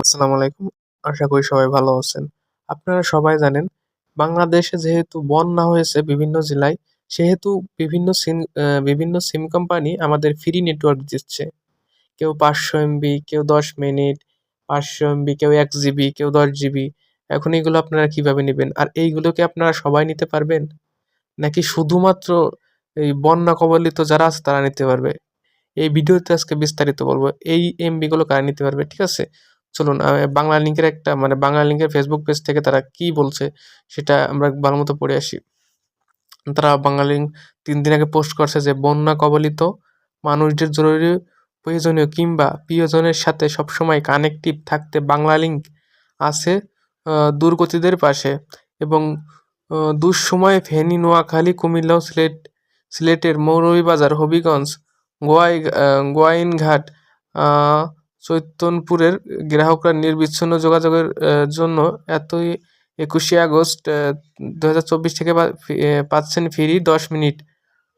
আসসালামু আলাইকুম। আশা করি সবাই ভালো আছেন। আপনারা সবাই জানেন, বাংলাদেশে যেহেতু বন্যা হয়েছে বিভিন্ন জেলায়, সেহেতু বিভিন্ন সিম বিভিন্ন সিম কোম্পানি আমাদের ফ্রি নেটওয়ার্ক দিচ্ছে। কেউ পাঁচশো এমবি কেউ দশ মিনিট, পাঁচশো এমবি কেউ এক জিবি কেউ দশ জিবি এখন এইগুলো আপনারা কীভাবে নেবেন? আর এইগুলোকে আপনারা সবাই নিতে পারবেন? নাকি শুধুমাত্র এই বন্যা কবলিত যারা আছে তারা নিতে পারবে? এই ভিডিওতে আজকে বিস্তারিত বলব। এই এমবি গুলো কারা নিতে পারবে, ঠিক আছে? চলুন বাংলা লিঙ্কের একটা মানে বাংলা লিঙ্কের ফেসবুক পেজ থেকে তারা কি বলছে সেটা আমরা ভালো মতো পড়ে আসি। তারা লিঙ্ক তিন দিন আগে পোস্ট করছে যে, বন্যা কবলিত মানুষদের জরুরি, প্রয়োজনীয় কিংবা প্রিয়জনের সাথে সবসময় কানেক্টিভ থাকতে বাংলা লিঙ্ক আছে দুর্গতিদের পাশে। এবং দুঃসময়ে ফেনী, নোয়াখালী কুমিল্লা সিলেট, সিলেটের মৌলভীবাজার, হবিগঞ্জ, গোয়াই গোয়াইনঘাট আহ, চৈতন্যপুরের গ্রাহকরা নির্বিচ্ছিন্ন যোগাযোগের জন্য এতই একুশে আগস্ট দু হাজার চব্বিশ থেকে পাচ্ছেন ফ্রি দশ মিনিট।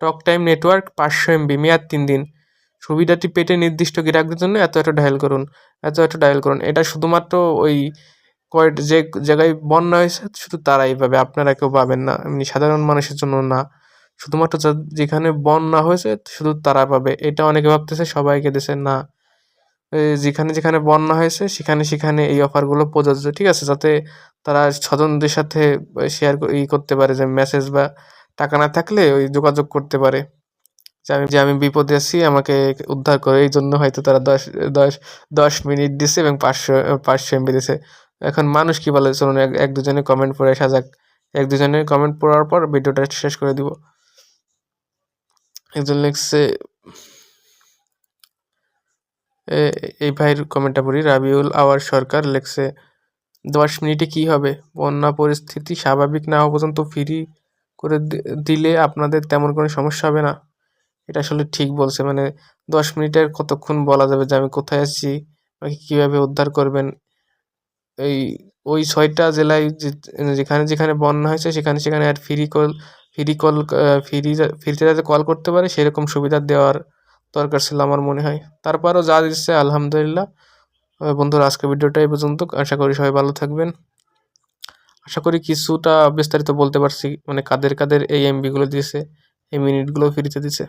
টক টাইম নেটওয়ার্ক পাঁচশো এমবি মেয়াদ তিন দিন। সুবিধাটি পেটে নির্দিষ্ট গ্রাহকদের জন্য এত এত ডায়াল করুন এত এত ডায়াল করুন। এটা শুধুমাত্র ওই কয়েক যে জায়গায় বন্যা হয়েছে শুধু তারাই পাবে আপনারা কেউ পাবেন না। এমনি সাধারণ মানুষের জন্য না। শুধুমাত্র যেখানে বন্যা হয়েছে শুধু তারা পাবে। এটা অনেকে ভাবতেছে সবাইকে দেশে না। যেখানে যেখানে বন্যা হয়েছে, সেখানে সেখানে এই অফারগুলো প্রযোজ্য, ঠিক আছে? যাতে তারা স্বজনদের সাথে শেয়ার ই করতে পারে, যে মেসেজ বা টাকা না থাকলে ওই যোগাযোগ করতে পারে। যে আমি যে আমি বিপদে আছি, আমাকে উদ্ধার করে। এই জন্য হয়তো তারা দশ দশ দশ মিনিট দিছে এবং পাঁচশো পাঁচশো এমবি দিছে। এখন মানুষ কি বলে? চলুন এক দুজনে কমেন্ট পড়ে আসা যাক। এক দুজনের কমেন্ট পড়ার পর ভিডিওটা শেষ করে দিব। একজন লিখছে এই ভাইয়ের কমেন্টটা পড়ি, রাবিউল, আওয়ার সরকার লেখছে, দশ মিনিটে কি হবে? বন্যা পরিস্থিতি স্বাভাবিক না হওয়া পর্যন্ত ফ্রি করে দিলে আপনাদের তেমন কোনো সমস্যা হবে না? এটা আসলে ঠিক বলছে মানে দশ মিনিটের কতক্ষণ বলা যাবে যে আমি কোথায় আছি, আমাকে কীভাবে উদ্ধার করবেন? এই, ওই ছয়টা জেলায় যেখানে যেখানে বন্যা হয়েছে, সেখানে সেখানে আর free call free call free, ফ্রিতে যাতে কল করতে পারে, সেরকম সুবিধা দেওয়ার দরকার ছিল আমার মনে হয়। তারপরও যা দিচ্ছে আলহামদুলিল্লাহ। বন্ধুরা আজকে ভিডিওটা এই পর্যন্ত। আশা করি সবাই ভালো থাকবেন। আশা করি কিছুটা বিস্তারিত বলতে পারছি মানে কাদের কাদের এই এমবিগুলো দিয়েছে, এই মিনিটগুলো ফ্রিতে দিছে।